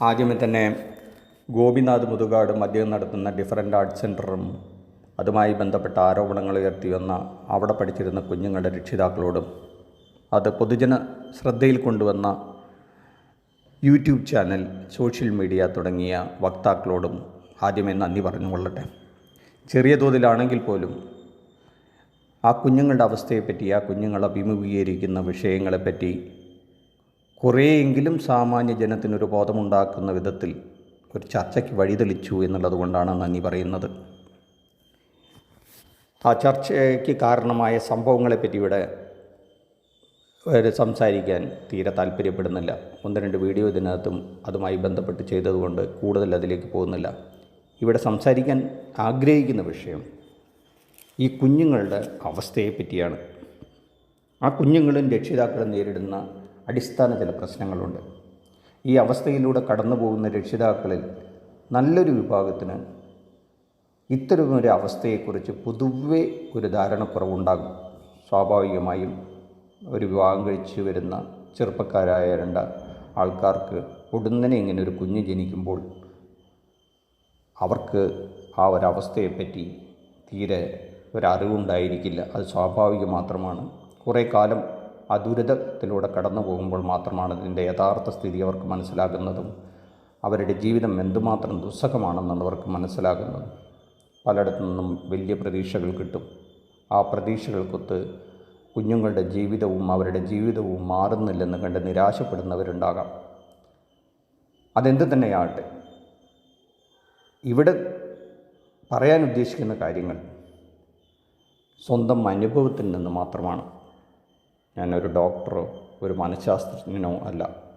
ആദ്യമേ തന്നെ ഗോപിനാഥ് മുതുകാടും അദ്ദേഹം നടത്തുന്ന ഡിഫറന്റ് ആർട്സ് സെന്ററും അതുമായി ബന്ധപ്പെട്ട ആരോപണങ്ങൾ ഉയർത്തി വന്ന അവിടെ പഠിച്ചിരുന്ന കുഞ്ഞുങ്ങളുടെ രക്ഷിതാക്കളോടും അത് പൊതുജന ശ്രദ്ധയിൽ കൊണ്ടുവന്ന യൂട്യൂബ് ചാനൽ സോഷ്യൽ മീഡിയ തുടങ്ങിയ വക്താക്കളോടും ആദ്യമേ നന്ദി പറഞ്ഞുകൊള്ളട്ടെ. ചെറിയ തോതിലാണെങ്കിൽ പോലും ആ കുഞ്ഞുങ്ങളുടെ അവസ്ഥയെപ്പറ്റി ആ കുഞ്ഞുങ്ങൾ അഭിമുഖീകരിക്കുന്ന വിഷയങ്ങളെപ്പറ്റി കുറേയെങ്കിലും സാമാന്യ ജനത്തിനൊരു ബോധമുണ്ടാക്കുന്ന വിധത്തിൽ ഒരു ചർച്ചയ്ക്ക് വഴിതെളിച്ചു എന്നുള്ളത് കൊണ്ടാണ് നന്ദി പറയുന്നത്. ആ ചർച്ചയ്ക്ക് കാരണമായ സംഭവങ്ങളെപ്പറ്റി ഇവിടെ സംസാരിക്കാൻ തീരെ താല്പര്യപ്പെടുന്നില്ല. ഒന്ന് രണ്ട് വീഡിയോ ഇതിനകത്തും അതുമായി ബന്ധപ്പെട്ട് ചെയ്തതുകൊണ്ട് കൂടുതൽ അതിലേക്ക് പോകുന്നില്ല. ഇവിടെ സംസാരിക്കാൻ ആഗ്രഹിക്കുന്ന വിഷയം ഈ കുഞ്ഞുങ്ങളുടെ അവസ്ഥയെ പറ്റിയാണ് ആ കുഞ്ഞുങ്ങളും രക്ഷിതാക്കളും നേരിടുന്ന അടിസ്ഥാന ചില പ്രശ്നങ്ങളുണ്ട്. ഈ അവസ്ഥയിലൂടെ കടന്നു പോകുന്ന രക്ഷിതാക്കളിൽ നല്ലൊരു വിഭാഗത്തിന് ഇത്തരമൊരു അവസ്ഥയെക്കുറിച്ച് പൊതുവെ ഒരു ധാരണക്കുറവുണ്ടാകും. സ്വാഭാവികമായും ഒരു വിവാഹം കഴിച്ച് വരുന്ന ചെറുപ്പക്കാരായ രണ്ട ആൾക്കാർക്ക് ഉടനെ ഇങ്ങനെ ഒരു കുഞ്ഞ് ജനിക്കുമ്പോൾ അവർക്ക് ആ ഒരവസ്ഥയെപ്പറ്റി തീരെ ഒരറിവുണ്ടായിരിക്കില്ല. അത് സ്വാഭാവികം മാത്രമാണ്. കുറേ കാലം ആ ദുരിതത്തിലൂടെ കടന്നു പോകുമ്പോൾ മാത്രമാണ് ഇതിന്റെ യഥാർത്ഥ സ്ഥിതി അവർക്ക് മനസ്സിലാകുന്നതും അവരുടെ ജീവിതം എന്തുമാത്രം ദുസ്സഹമാണെന്നാണ് അവർക്ക് മനസ്സിലാകുന്നതും. പലയിടത്തു നിന്നും വലിയ പ്രതീക്ഷകൾ കിട്ടും. ആ പ്രതീക്ഷകൾക്കൊത്ത് കുഞ്ഞുങ്ങളുടെ ജീവിതവും അവരുടെ ജീവിതവും മാറുന്നില്ലെന്ന് കണ്ട് നിരാശപ്പെടുന്നവരുണ്ടാകാം. അതെന്ത് തന്നെയാകട്ടെ ഇവിടെ പറയാൻ ഉദ്ദേശിക്കുന്ന കാര്യങ്ങൾ സ്വന്തം അനുഭവത്തിൽ നിന്ന് മാത്രമാണ്. ഞാനൊരു ഡോക്ടറോ ഒരു മനഃശാസ്ത്രജ്ഞനോ അല്ല.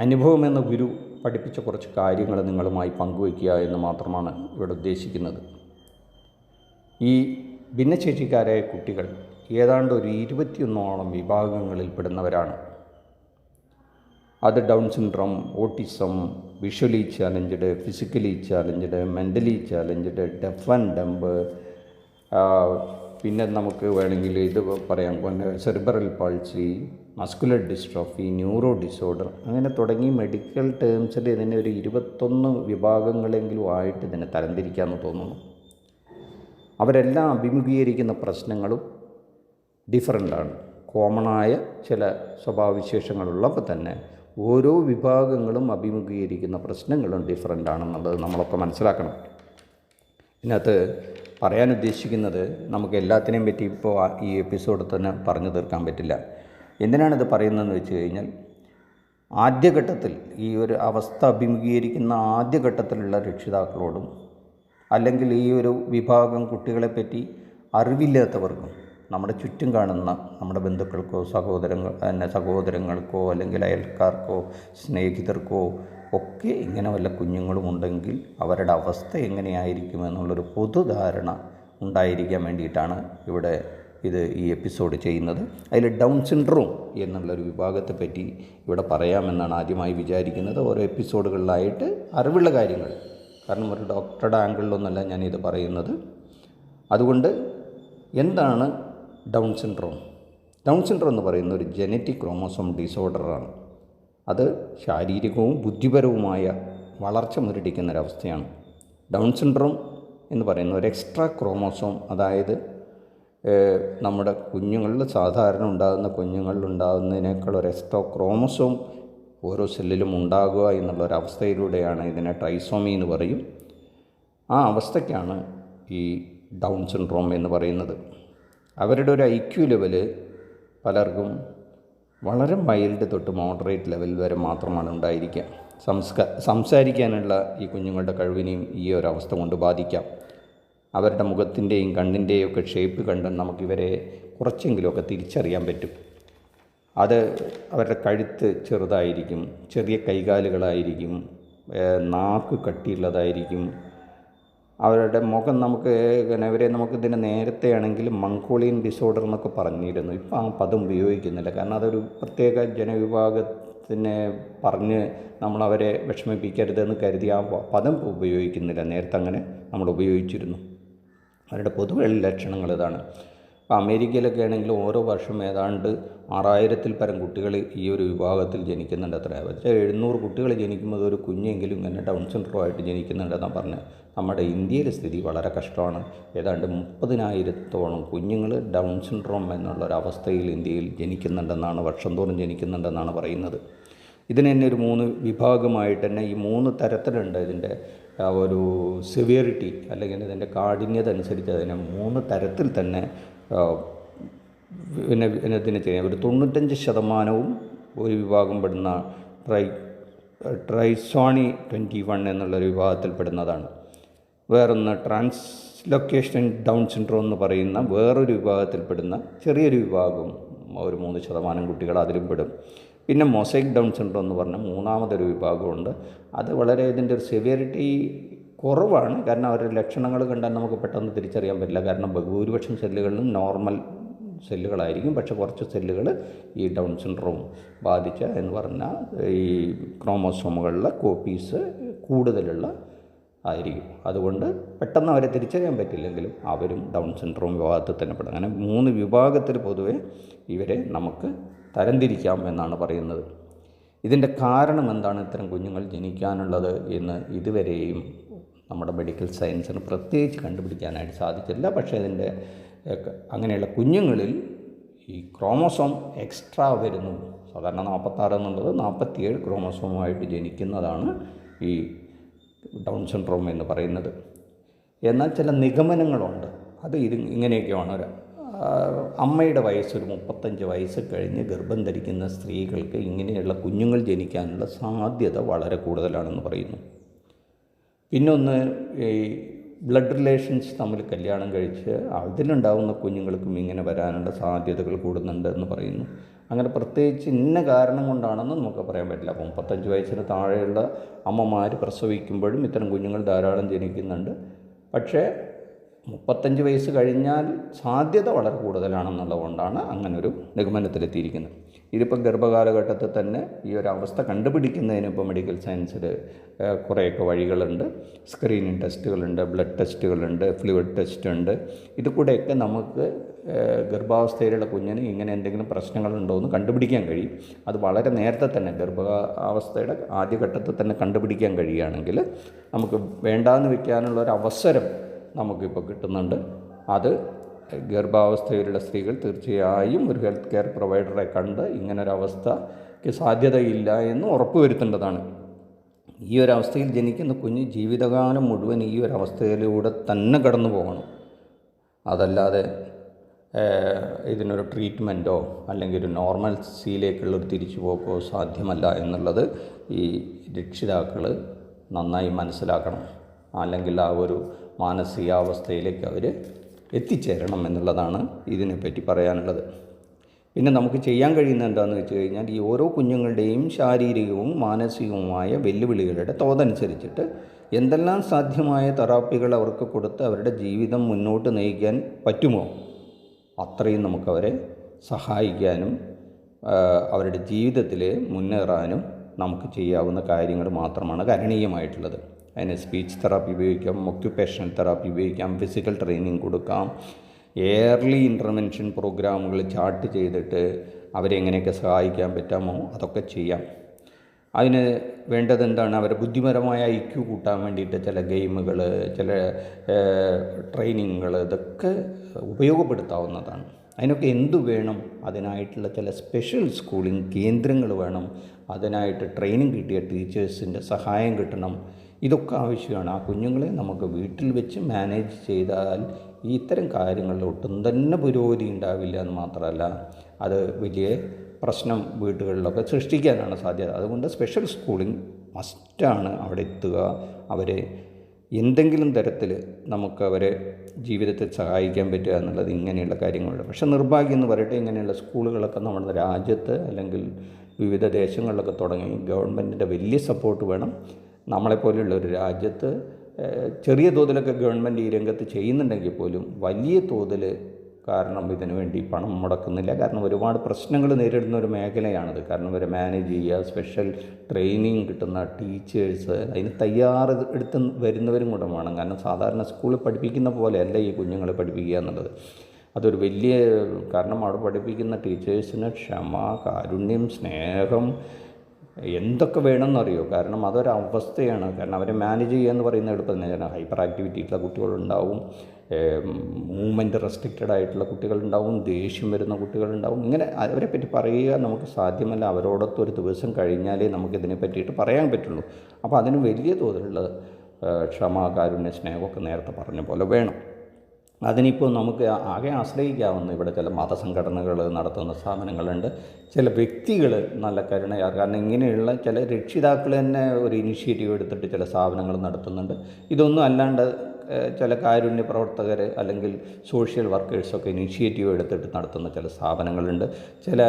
അനുഭവം എന്ന ഗുരു പഠിപ്പിച്ച കുറച്ച് കാര്യങ്ങൾ നിങ്ങളുമായി പങ്കുവയ്ക്കുക എന്ന് മാത്രമാണ് ഇവിടെ ഉദ്ദേശിക്കുന്നത്. ഈ ഭിന്നശേഷിക്കാരായ കുട്ടികൾ ഏതാണ്ട് ഒരു ഇരുപത്തിയൊന്നോളം വിഭാഗങ്ങളിൽ പെടുന്നവരാണ്. അത് Down syndrome autism visually challenged physically challenged mentally challenged deaf and dumb പിന്നെ നമുക്ക് വേണമെങ്കിൽ ഇത് പറയാം. പിന്നെ cerebral palsy muscular dystrophy neuro disorder അങ്ങനെ തുടങ്ങി മെഡിക്കൽ ടേംസിൽ ഇതിനെ ഒരു ഇരുപത്തൊന്ന് വിഭാഗങ്ങളെങ്കിലും ആയിട്ട് ഇതിനെ തരംതിരിക്കാമെന്ന് തോന്നുന്നു. അവരെല്ലാം അഭിമുഖീകരിക്കുന്ന പ്രശ്നങ്ങളും ഡിഫറന്റാണ് കോമണായ ചില സ്വഭാവവിശേഷങ്ങളുള്ളപ്പോൾ തന്നെ ഓരോ വിഭാഗങ്ങളും അഭിമുഖീകരിക്കുന്ന പ്രശ്നങ്ങളും ഡിഫറന്റ് ആണെന്നുള്ളത് നമ്മളൊക്കെ മനസ്സിലാക്കണം. ഇതിനകത്ത് പറയാൻ ഉദ്ദേശിക്കുന്നത് നമുക്ക് എല്ലാത്തിനെയും പറ്റി ഇപ്പോൾ ഈ എപ്പിസോഡ് തന്നെ പറഞ്ഞു തീർക്കാൻ പറ്റില്ല. എന്തിനാണിത് പറയുന്നതെന്ന് വെച്ച് കഴിഞ്ഞാൽ ആദ്യഘട്ടത്തിൽ ഈ ഒരു അവസ്ഥ അഭിമുഖീകരിക്കുന്ന ആദ്യഘട്ടത്തിലുള്ള രക്ഷിതാക്കളോടും അല്ലെങ്കിൽ ഈ ഒരു വിഭാഗം കുട്ടികളെപ്പറ്റി അറിവില്ലാത്തവർക്കും നമ്മുടെ ചുറ്റും കാണുന്ന നമ്മുടെ ബന്ധുക്കൾക്കോ സഹോദരങ്ങൾ സഹോദരങ്ങൾക്കോ അല്ലെങ്കിൽ അയൽക്കാർക്കോ സ്നേഹിതർക്കോ ഒക്കെ ഇങ്ങനെ വല്ല കുഞ്ഞുങ്ങളുമുണ്ടെങ്കിൽ അവരുടെ അവസ്ഥ എങ്ങനെയായിരിക്കും എന്നുള്ളൊരു പൊതുധാരണ ഉണ്ടായിരിക്കാൻ വേണ്ടിയിട്ടാണ് ഇവിടെ ഇത് ഈ എപ്പിസോഡ് ചെയ്യുന്നത്. അതിൽ ഡൗൺ സിൻഡ്രോം എന്നുള്ളൊരു വിഭാഗത്തെ പറ്റി ഇവിടെ പറയാമെന്നാണ് ആദ്യമായി വിചാരിക്കുന്നത്. ഓരോ എപ്പിസോഡുകളിലായിട്ട് അറിവുള്ള കാര്യങ്ങൾ. കാരണം ഒരു ഡോക്ടറുടെ ആംഗിളിലൊന്നല്ല ഞാനിത് പറയുന്നത്. അതുകൊണ്ട് എന്താണ് ഡൗൺ സിൻഡ്രോം? ഡൗൺ സിൻഡ്രോം എന്ന് പറയുന്ന ഒരു ജനറ്റിക് ക്രോമോസോം ഡിസോർഡറാണ് അത് ശാരീരികവും ബുദ്ധിപരവുമായ വളർച്ച മുരടിക്കുന്ന ഒരവസ്ഥയാണ് ഡൗൺ സിൻഡ്രോം എന്ന് പറയുന്ന ഒരു എക്സ്ട്രാ ക്രോമോസോം അതായത് നമ്മുടെ കുഞ്ഞുങ്ങളിൽ സാധാരണ ഉണ്ടാകുന്ന കുഞ്ഞുങ്ങളിൽ ഉണ്ടാകുന്നതിനേക്കാൾ ഒരു എക്സ്ട്രാ ക്രോമോസോം ഓരോ സെല്ലിലും ഉണ്ടാകുക എന്നുള്ള ഒരവസ്ഥയിലൂടെയാണ് ഇതിനെ ട്രൈസോമി എന്ന് പറയും. ആ അവസ്ഥയ്ക്കാണ് ഈ ഡൗൺ സിൻഡ്രോം എന്ന് പറയുന്നത്. അവരുടെ ഒരു ഐ ക്യു ലെവൽ പലർക്കും വളരെ മൈൽഡ് തൊട്ട് മോഡറേറ്റ് ലെവൽ വരെ മാത്രമാണ് ഉണ്ടായിരിക്കുക. സംസ്ക സംസാരിക്കാനുള്ള ഈ കുഞ്ഞുങ്ങളുടെ കഴിവിനെയും ഈ ഒരവസ്ഥ കൊണ്ട് ബാധിക്കാം. അവരുടെ മുഖത്തിന്റെയും കണ്ണിന്റെയും ഒക്കെ ഷേപ്പ് കണ്ട് നമുക്കിവരെ കുറച്ചെങ്കിലുമൊക്കെ തിരിച്ചറിയാൻ പറ്റും. അത് അവരുടെ കഴുത്ത് ചെറുതായിരിക്കും ചെറിയ കൈകാലുകളായിരിക്കും നാക്ക് കട്ടിയുള്ളതായിരിക്കും അവരുടെ മുഖം നമുക്ക് പിന്നെ നമുക്ക് നമുക്കിതിന് നേരത്തെ ആണെങ്കിൽ മങ്കോളിയൻ ഡിസോർഡർ എന്നൊക്കെ പറഞ്ഞിരുന്നു. ഇപ്പം ആ പദം ഉപയോഗിക്കുന്നില്ല. കാരണം അതൊരു പ്രത്യേക ജനവിഭാഗത്തിനെ പറഞ്ഞ് നമ്മളവരെ വിഷമിപ്പിക്കരുതെന്ന് കരുതി ആ പദം ഉപയോഗിക്കുന്നില്ല. നേരത്തെ അങ്ങനെ നമ്മൾ ഉപയോഗിച്ചിരുന്നു. അവരുടെ പൊതുവെ ലക്ഷണങ്ങൾ ഇതാണ്. ഇപ്പോൾ അമേരിക്കയിലൊക്കെ ആണെങ്കിൽ ഓരോ വർഷം ഏതാണ്ട് ആറായിരത്തിൽ പരം കുട്ടികൾ ഈ ഒരു വിഭാഗത്തിൽ ജനിക്കുന്നുണ്ട് അത്ര. പക്ഷേ എഴുന്നൂറ് കുട്ടികൾ ജനിക്കുമ്പോൾ ഒരു കുഞ്ഞെങ്കിലും ഇങ്ങനെ ഡൗൺ സിൻഡ്രോം ആയിട്ട് ജനിക്കുന്നുണ്ടെന്നാണ് പറഞ്ഞത്. നമ്മുടെ ഇന്ത്യയിലെ സ്ഥിതി വളരെ കഷ്ടമാണ്. ഏതാണ്ട് മുപ്പതിനായിരത്തോളം കുഞ്ഞുങ്ങൾ ഡൗൺ സിൻഡ്രോം എന്നുള്ള ഒരു അവസ്ഥയിൽ ഇന്ത്യയിൽ ജനിക്കുന്നുണ്ടെന്നാണ് വർഷം തോറും ജനിക്കുന്നുണ്ടെന്നാണ് പറയുന്നത്. ഇതിന് തന്നെ ഒരു മൂന്ന് വിഭാഗമായിട്ട് തന്നെ ഈ മൂന്ന് തരത്തിലുണ്ട് ഇതിന്റെ ഒരു സിവിയറിറ്റി അല്ലെങ്കിൽ ഇതിന്റെ കാഠിന്യത അനുസരിച്ച് അതിനെ മൂന്ന് തരത്തിൽ തന്നെ പിന്നെ ഇതിനെ ചെയ്യാം. ഒരു തൊണ്ണൂറ്റഞ്ച് ശതമാനവും ഒരു വിഭാഗം പെടുന്ന ട്രൈ ട്രൈസോണി ട്വന്റി വൺ എന്നുള്ളൊരു വിഭാഗത്തിൽപ്പെടുന്നതാണ് വേറൊന്ന് ട്രാൻസ് ലൊക്കേഷൻ ഡൗൺ സിൻഡ്രോം എന്ന് പറയുന്ന വേറൊരു വിഭാഗത്തിൽ പെടുന്ന ചെറിയൊരു വിഭാഗം ഒരു മൂന്ന് ശതമാനം കുട്ടികൾ അതിലും പെടും. പിന്നെ മൊസൈക്ക് ഡൗൺ സിൻഡ്രോം എന്ന് പറഞ്ഞ മൂന്നാമതൊരു വിഭാഗമുണ്ട്. അത് വളരെ ഇതിന്റെ ഒരു സെവിയറിറ്റി കുറവാണ്. കാരണം അവരുടെ ലക്ഷണങ്ങൾ കണ്ടാൽ നമുക്ക് പെട്ടെന്ന് തിരിച്ചറിയാൻ പറ്റില്ല. കാരണം ഭൂരിപക്ഷം സെല്ലുകളിലും നോർമൽ സെല്ലുകളായിരിക്കും. പക്ഷെ കുറച്ച് സെല്ലുകൾ ഈ ഡൗൺ സിൻഡ്രോം ബാധിച്ച എന്ന് പറഞ്ഞാൽ ഈ ക്രോമോസോമുകളിലെ കോപ്പീസ് കൂടുതലുള്ള ആയിരിക്കും. അതുകൊണ്ട് പെട്ടെന്ന് അവരെ തിരിച്ചറിയാൻ പറ്റില്ലെങ്കിലും അവരും ഡൗൺ സിൻഡ്രോം വിഭാഗത്തിൽ തന്നെ പെടും. അങ്ങനെ മൂന്ന് വിഭാഗത്തിൽ പൊതുവെ ഇവരെ നമുക്ക് തരംതിരിക്കാം എന്നാണ് പറയുന്നത്. ഇതിന്റെ കാരണം എന്താണ്? ഇത്തരം കുഞ്ഞുങ്ങൾ ജനിക്കാനുള്ളത് എന്ന് ഇതുവരെയും നമ്മുടെ മെഡിക്കൽ സയൻസിന് പ്രത്യേകിച്ച് കണ്ടുപിടിക്കാനായിട്ട് സാധിച്ചില്ല പക്ഷേ അതിന്റെ അങ്ങനെയുള്ള കുഞ്ഞുങ്ങളിൽ ഈ ക്രോമോസോം എക്സ്ട്രാ വരുന്നു. സാധാരണ നാൽപ്പത്താറ് എന്നുള്ളത് നാൽപ്പത്തിയേഴ് ക്രോമോസോമുമായിട്ട് ജനിക്കുന്നതാണ് ഈ ഡൗൺ സിൻഡ്രോം എന്ന് പറയുന്നത്. എന്നാൽ ചില നിഗമനങ്ങളുണ്ട്. അത് ഇത് ഇങ്ങനെയൊക്കെയാണ്. ഒരു അമ്മയുടെ വയസ്സ് ഒരു മുപ്പത്തഞ്ച് വയസ്സ് കഴിഞ്ഞ് ഗർഭം ധരിക്കുന്ന സ്ത്രീകൾക്ക് ഇങ്ങനെയുള്ള കുഞ്ഞുങ്ങൾ ജനിക്കാനുള്ള സാധ്യത വളരെ കൂടുതലാണെന്ന് പറയുന്നു. പിന്നൊന്ന് ഈ ബ്ലഡ് റിലേഷൻസ് തമ്മിൽ കല്യാണം കഴിച്ച് അതിലുണ്ടാവുന്ന കുഞ്ഞുങ്ങൾക്കും ഇങ്ങനെ വരാനുള്ള സാധ്യതകൾ കൂടുന്നുണ്ട് എന്ന് പറയുന്നു. അങ്ങനെ പ്രത്യേകിച്ച് ഇന്ന കാരണം കൊണ്ടാണെന്ന് നമുക്ക് പറയാൻ പറ്റില്ല. അപ്പോൾ മുപ്പത്തഞ്ച് വയസ്സിന് താഴെയുള്ള അമ്മമാർ പ്രസവിക്കുമ്പോഴും ഇത്തരം കുഞ്ഞുങ്ങൾ ധാരാളം ജനിക്കുന്നുണ്ട്. പക്ഷേ മുപ്പത്തഞ്ച് വയസ്സ് കഴിഞ്ഞാൽ സാധ്യത വളരെ കൂടുതലാണെന്നുള്ളതുകൊണ്ടാണ് അങ്ങനൊരു നിഗമനത്തിലെത്തിയിരിക്കുന്നത്. ഇതിപ്പോൾ ഗർഭകാലഘട്ടത്തിൽ തന്നെ ഈ ഒരു അവസ്ഥ കണ്ടുപിടിക്കുന്നതിന് ഇപ്പോൾ മെഡിക്കൽ സയൻസിൽ കുറേയൊക്കെ വഴികളുണ്ട്. സ്ക്രീനിങ് ടെസ്റ്റുകളുണ്ട് ബ്ലഡ് ടെസ്റ്റുകളുണ്ട് ഫ്ലൂയിഡ് ടെസ്റ്റ് ഉണ്ട്. ഇത് കൂടെയൊക്കെ നമുക്ക് ഗർഭാവസ്ഥയിലുള്ള കുഞ്ഞിന് ഇങ്ങനെ എന്തെങ്കിലും പ്രശ്നങ്ങളുണ്ടോ എന്ന് കണ്ടുപിടിക്കാൻ കഴിയും. അത് വളരെ നേരത്തെ തന്നെ ഗർഭാവസ്ഥയുടെ ആദ്യഘട്ടത്തിൽ തന്നെ കണ്ടുപിടിക്കാൻ കഴിയുകയാണെങ്കിൽ നമുക്ക് വേണ്ടാന്ന് വയ്ക്കാനുള്ള ഒരു അവസരം നമുക്കിപ്പോൾ കിട്ടുന്നുണ്ട്. അത് ഗർഭാവസ്ഥയിലുള്ള സ്ത്രീകൾ തീർച്ചയായും ഒരു ഹെൽത്ത് കെയർ പ്രൊവൈഡറെ കണ്ട് ഇങ്ങനൊരവസ്ഥയ്ക്ക് സാധ്യതയില്ല എന്ന് ഉറപ്പുവരുത്തേണ്ടതാണ്. ഈ ഒരു അവസ്ഥയിൽ ജനിക്കുന്ന കുഞ്ഞ് ജീവിതകാലം മുഴുവൻ ഈ ഒരു അവസ്ഥയിലൂടെ തന്നെ കടന്നു പോകണം. അതല്ലാതെ ഇതിനൊരു ട്രീറ്റ്മെന്റോ അല്ലെങ്കിൽ ഒരു നോർമൽ സീലേക്കുള്ളൊരു തിരിച്ചുപോക്കോ സാധ്യമല്ല എന്നുള്ളത് ഈ രക്ഷിതാക്കൾ നന്നായി മനസ്സിലാക്കണം. അല്ലെങ്കിൽ ആ ഒരു മാനസികാവസ്ഥയിലേക്ക് അവർ എത്തിച്ചേരണം എന്നുള്ളതാണ് ഇതിനെപ്പറ്റി പറയാനുള്ളത്. പിന്നെ നമുക്ക് ചെയ്യാൻ കഴിയുന്ന എന്താണെന്ന് വെച്ച് കഴിഞ്ഞാൽ ഈ ഓരോ കുഞ്ഞുങ്ങളുടെയും ശാരീരികവും മാനസികവുമായ വെല്ലുവിളികളുടെ തോതനുസരിച്ചിട്ട് എന്തെല്ലാം സാധ്യമായ തെറാപ്പികൾ അവർക്ക് കൊടുത്ത് അവരുടെ ജീവിതം മുന്നോട്ട് നയിക്കാൻ പറ്റുമോ? അത്രയും നമുക്കവരെ സഹായിക്കാനും അവരുടെ ജീവിതത്തിൽ മുന്നേറാനും നമുക്ക് ചെയ്യാവുന്ന കാര്യങ്ങൾ മാത്രമാണ് കരണീയമായിട്ടുള്ളത്. അതിന് സ്പീച്ച് തെറാപ്പി ഉപയോഗിക്കാം ഒക്യുപ്പേഷണൽ തെറാപ്പി ഉപയോഗിക്കാം ഫിസിക്കൽ ട്രെയിനിങ് കൊടുക്കാം. എയർലി ഇന്റർവെൻഷൻ പ്രോഗ്രാമുകൾ ചാർട്ട് ചെയ്തിട്ട് അവരെ എങ്ങനെയൊക്കെ സഹായിക്കാൻ പറ്റാമോ അതൊക്കെ ചെയ്യാം. അതിന് വേണ്ടത് എന്താണ്? അവരെ ബുദ്ധിപരമായ ഐക്യു കൂട്ടാൻ വേണ്ടിയിട്ട് ചില ഗെയിമുകൾ ചില ട്രെയിനിങ്ങുകൾ ഇതൊക്കെ ഉപയോഗപ്പെടുത്താവുന്നതാണ്. അതിനൊക്കെ എന്തു വേണം? അതിനായിട്ടുള്ള ചില സ്പെഷ്യൽ സ്കൂളിംഗ് കേന്ദ്രങ്ങൾ വേണം. അതിനായിട്ട് ട്രെയിനിങ് കിട്ടിയ ടീച്ചേഴ്സിന്റെ സഹായം കിട്ടണം. ഇതൊക്കെ ആവശ്യമാണ്. ആ കുഞ്ഞുങ്ങളെ നമുക്ക് വീട്ടിൽ വെച്ച് മാനേജ് ചെയ്താൽ ഈ ഇത്തരം കാര്യങ്ങളിൽ ഒട്ടും തന്നെ പുരോഗതി ഉണ്ടാവില്ല എന്ന് മാത്രമല്ല അത് വലിയ പ്രശ്നം വീടുകളിലൊക്കെ സൃഷ്ടിക്കാനാണ് സാധ്യത. അതുകൊണ്ട് സ്പെഷ്യൽ സ്കൂളിംഗ് മസ്റ്റാണ് അവിടെ എത്തുക. അവരെ എന്തെങ്കിലും തരത്തിൽ നമുക്ക് അവരെ ജീവിതത്തിൽ സഹായിക്കാൻ പറ്റുക എന്നുള്ളത് ഇങ്ങനെയുള്ള കാര്യങ്ങളുണ്ട്. പക്ഷേ നിർഭാഗ്യം എന്ന് പറയട്ടെ ഇങ്ങനെയുള്ള സ്കൂളുകളൊക്കെ നമ്മുടെ രാജ്യത്ത് അല്ലെങ്കിൽ വിവിധ ദേശങ്ങളിലൊക്കെ തുടങ്ങി ഗവൺമെന്റിന്റെ വലിയ സപ്പോർട്ട് വേണം. നമ്മളെപ്പോലെയുള്ള ഒരു രാജ്യത്ത് ചെറിയ തോതിലൊക്കെ ഗവൺമെന്റ് ഈ രംഗത്ത് ചെയ്യുന്നുണ്ടെങ്കിൽ പോലും വലിയ തോതിൽ കാരണം ഇതിനു വേണ്ടി പണം മുടക്കുന്നില്ല. കാരണം ഒരുപാട് പ്രശ്നങ്ങൾ നേരിടുന്ന ഒരു മേഖലയാണിത്. കാരണം ഇവരെ മാനേജ് ചെയ്യുക സ്പെഷ്യൽ ട്രെയിനിങ് കിട്ടുന്ന ടീച്ചേഴ്സ് അതിന് തയ്യാറ് എടുത്ത് വരുന്നവരും കൂടെ വേണം. കാരണം സാധാരണ സ്കൂളിൽ പഠിപ്പിക്കുന്ന പോലെ അല്ല ഈ കുഞ്ഞുങ്ങളെ പഠിപ്പിക്കുക എന്നുള്ളത്. അതൊരു വലിയ കാരണം. അവിടെ പഠിപ്പിക്കുന്ന ടീച്ചേഴ്സിന് ക്ഷമ കാരുണ്യം സ്നേഹം എന്തൊക്കെ വേണമെന്നറിയോ? കാരണം അതൊരവസ്ഥയാണ് കാരണം അവരെ മാനേജ് ചെയ്യുക എന്ന് പറയുന്ന എളുപ്പം തന്നെ. ഹൈപ്പർ ആക്ടിവിറ്റി ഉള്ള കുട്ടികളുണ്ടാവും മൂവ്മെന്റ് റെസ്ട്രിക്റ്റഡ് ആയിട്ടുള്ള കുട്ടികളുണ്ടാവും ദേഷ്യം വരുന്ന കുട്ടികളുണ്ടാവും. ഇങ്ങനെ അവരെ പറ്റി പറയുക നമുക്ക് സാധ്യമല്ല. അവരോടൊത്ത് ഒരു ദിവസം കഴിഞ്ഞാലേ നമുക്കിതിനെ പറ്റിയിട്ട് പറയാൻ പറ്റുള്ളൂ. അപ്പോൾ അതിന് വലിയ തോതിലുള്ള ക്ഷമ കാരുണ്യ സ്നേഹമൊക്കെ നേരത്തെ പറഞ്ഞ പോലെ വേണം. അതിനിപ്പോൾ നമുക്ക് ആകെ ആശ്രയിക്കാവുന്ന ഇവിടെ ചില മതസംഘടനകൾ നടത്തുന്ന സ്ഥാപനങ്ങളുണ്ട്. ചില വ്യക്തികൾ നല്ല കരുണയാർ കാരണം ഇങ്ങനെയുള്ള ചില രക്ഷിതാക്കൾ തന്നെ ഒരു ഇനിഷ്യേറ്റീവ് എടുത്തിട്ട് ചില സ്ഥാപനങ്ങൾ നടത്തുന്നുണ്ട്. ഇതൊന്നും അല്ലാണ്ട് ചില കാരുണ്യ പ്രവർത്തകർ അല്ലെങ്കിൽ സോഷ്യൽ വർക്കേഴ്സൊക്കെ ഇനിഷ്യേറ്റീവ് എടുത്തിട്ട് നടത്തുന്ന ചില സ്ഥാപനങ്ങളുണ്ട്. ചില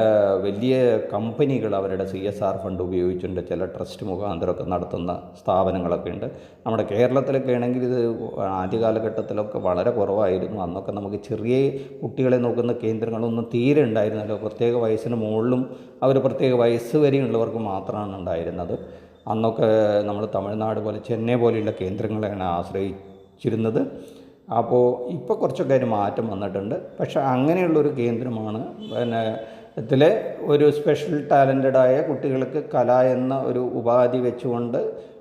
വലിയ കമ്പനികൾ അവരുടെ സി എസ് ആർ ഫണ്ട് ഉപയോഗിച്ചുകൊണ്ട് ചില ട്രസ്റ്റ് മുഖാന്തരമൊക്കെ നടത്തുന്ന സ്ഥാപനങ്ങളൊക്കെ ഉണ്ട്. നമ്മുടെ കേരളത്തിലൊക്കെ ആണെങ്കിൽ ഇത് ആദ്യ കാലഘട്ടത്തിലൊക്കെ വളരെ കുറവായിരുന്നു. അന്നൊക്കെ നമുക്ക് ചെറിയ കുട്ടികളെ നോക്കുന്ന കേന്ദ്രങ്ങളൊന്നും തീരെ ഉണ്ടായിരുന്നല്ലോ. പ്രത്യേക വയസ്സിന് മുകളിലും അവർ പ്രത്യേക വയസ്സ് വരെയുള്ളവർക്ക് മാത്രമാണ് ഉണ്ടായിരുന്നത്. അന്നൊക്കെ നമ്മൾ തമിഴ്നാട് പോലെ ചെന്നൈ പോലെയുള്ള കേന്ദ്രങ്ങളെയാണ് ആശ്രയിച്ചിരുന്നത് അപ്പോൾ ഇപ്പോൾ കുറച്ചൊക്കെ അതിന് മാറ്റം വന്നിട്ടുണ്ട്. പക്ഷേ അങ്ങനെയുള്ളൊരു കേന്ദ്രമാണ്. പിന്നെ ഇതിലെ ഒരു സ്പെഷ്യൽ ടാലന്റഡായ കുട്ടികൾക്ക് കല എന്ന ഒരു ഉപാധി വെച്ചുകൊണ്ട്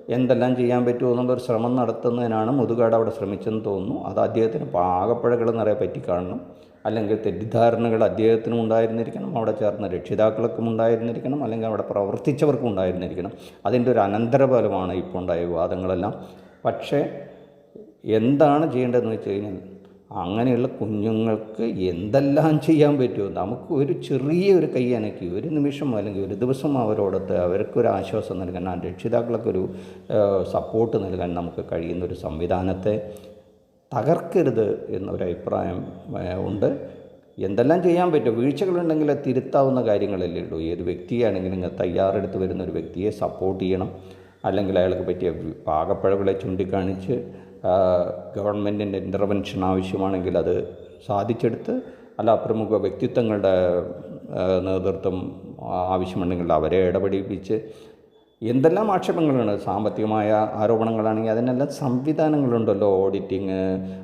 എന്തെല്ലാം ചെയ്യാൻ പറ്റുമോ എന്നുള്ളൊരു ശ്രമം നടത്തുന്നതിനാണ് മുതുകാട് അവിടെ ശ്രമിച്ചെന്ന് തോന്നുന്നു. അത് അദ്ദേഹത്തിന് പാകപ്പഴകൾ നിറയെ പറ്റി കാണണം. അല്ലെങ്കിൽ തെറ്റിദ്ധാരണകൾ അദ്ദേഹത്തിനും ഉണ്ടായിരുന്നിരിക്കണം. അവിടെ ചേർന്ന രക്ഷിതാക്കൾക്കും ഉണ്ടായിരുന്നിരിക്കണം. അല്ലെങ്കിൽ അവിടെ പ്രവർത്തിച്ചവർക്കും ഉണ്ടായിരുന്നിരിക്കണം. അതിന്റെ ഒരു അനന്തരഫലമാണ് ഇപ്പോൾ ഉണ്ടായ വിവാദങ്ങളെല്ലാം. പക്ഷേ എന്താണ് ചെയ്യേണ്ടതെന്ന് വെച്ച് കഴിഞ്ഞാൽ അങ്ങനെയുള്ള കുഞ്ഞുങ്ങൾക്ക് എന്തെല്ലാം ചെയ്യാൻ പറ്റുമോ? നമുക്ക് ഒരു ചെറിയ ഒരു കൈ അനക്കി ഒരു നിമിഷം അല്ലെങ്കിൽ ഒരു ദിവസം അവരോടൊത്ത് അവർക്കൊരു ആശ്വാസം നൽകാൻ ആ രക്ഷിതാക്കൾക്കൊരു സപ്പോർട്ട് നൽകാൻ നമുക്ക് കഴിയുന്ന ഒരു സംവിധാനത്തെ തകർക്കരുത് എന്നൊരു അഭിപ്രായം ഉണ്ട്. എന്തെല്ലാം ചെയ്യാൻ പറ്റും? വീഴ്ചകളുണ്ടെങ്കിൽ തിരുത്താവുന്ന കാര്യങ്ങളല്ലേ ഉള്ളൂ. ഏത് വ്യക്തിയാണെങ്കിലും തയ്യാറെടുത്ത് വരുന്ന ഒരു വ്യക്തിയെ സപ്പോർട്ട് ചെയ്യണം. അല്ലെങ്കിൽ അയാൾക്ക് പറ്റിയ പാകപ്പഴകളെ ചൂണ്ടിക്കാണിച്ച് ഗവൺമെന്റിന്റെ ഇന്റർവെൻഷൻ ആവശ്യമാണെങ്കിൽ അത് സാധിച്ചെടുത്ത് അല്ല പ്രമുഖ വ്യക്തിത്വങ്ങളുടെ നേതൃത്വം ആവശ്യമുണ്ടെങ്കിൽ അവരെ ഇടപെടിപ്പിച്ച് എന്തെല്ലാം ആക്ഷേപങ്ങളാണ്? സാമ്പത്തികമായ ആരോപണങ്ങളാണെങ്കിൽ അതിനെല്ലാം സംവിധാനങ്ങളുണ്ടല്ലോ. ഓഡിറ്റിങ്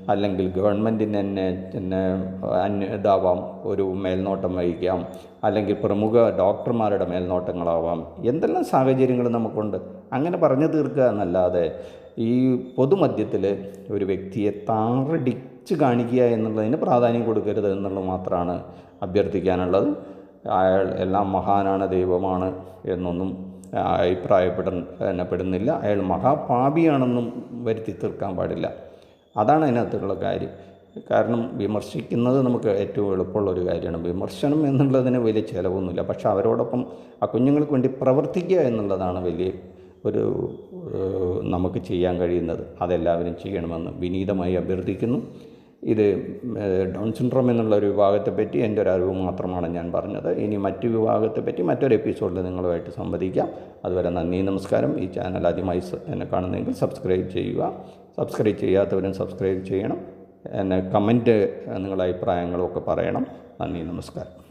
അല്ലെങ്കിൽ ഗവൺമെന്റിന് തന്നെ തന്നെ ഇതാവാം ഒരു മേൽനോട്ടം വഹിക്കാം. അല്ലെങ്കിൽ പ്രമുഖ ഡോക്ടർമാരുടെ മേൽനോട്ടങ്ങളാവാം. എന്തെല്ലാം സാഹചര്യങ്ങൾ നമുക്കുണ്ട്? അങ്ങനെ പറഞ്ഞു തീർക്കുക എന്നല്ലാതെ ഈ പൊതുമധ്യത്തിൽ ഒരു വ്യക്തിയെ താറടിച്ച് കാണിക്കുക എന്നുള്ളതിന് പ്രാധാന്യം കൊടുക്കരുത് എന്നുള്ളത് മാത്രമാണ് അഭ്യർത്ഥിക്കാനുള്ളത്. അയാൾ എല്ലാം മഹാനാണ് ദൈവമാണ് എന്നൊന്നും അഭിപ്രായപ്പെടപ്പെടുന്നില്ല അയാൾ മഹാപാപിയാണെന്നും വരുത്തി തീർക്കാൻ പാടില്ല. അതാണ് അതിനകത്തുള്ള കാര്യം. കാരണം വിമർശിക്കുന്നത് നമുക്ക് ഏറ്റവും എളുപ്പമുള്ള ഒരു കാര്യമാണ്. വിമർശനം എന്നുള്ളതിന് വലിയ ചിലവൊന്നുമില്ല. പക്ഷെ അവരോടൊപ്പം ആ കുഞ്ഞുങ്ങൾക്ക് വേണ്ടി പ്രവർത്തിക്കുക എന്നുള്ളതാണ് വലിയ ഒരു നമുക്ക് ചെയ്യാൻ കഴിയുന്നത്. അതെല്ലാവരും ചെയ്യണമെന്ന് വിനീതമായി അഭ്യർത്ഥിക്കുന്നു. ഇത് ഡൗൺ സിൻഡ്രോം എന്നുള്ള ഒരു വിഭാഗത്തെപ്പറ്റി എന്റെ ഒരു അറിവ് മാത്രമാണ് ഞാൻ പറഞ്ഞത്. ഇനി മറ്റു വിഭാഗത്തെപ്പറ്റി മറ്റൊരു എപ്പിസോഡിൽ നിങ്ങളുമായിട്ട് സംവദിക്കാം. അതുവരെ നന്ദി നമസ്കാരം. ഈ ചാനൽ ആദ്യമായി എന്നെ കാണുന്നെങ്കിൽ സബ്സ്ക്രൈബ് ചെയ്യുക. സബ്സ്ക്രൈബ് ചെയ്യാത്തവരും സബ്സ്ക്രൈബ് ചെയ്യണം. എന്നെ കമന്റ് നിങ്ങളുടെ അഭിപ്രായങ്ങളും ഒക്കെ പറയണം. നന്ദി നമസ്കാരം.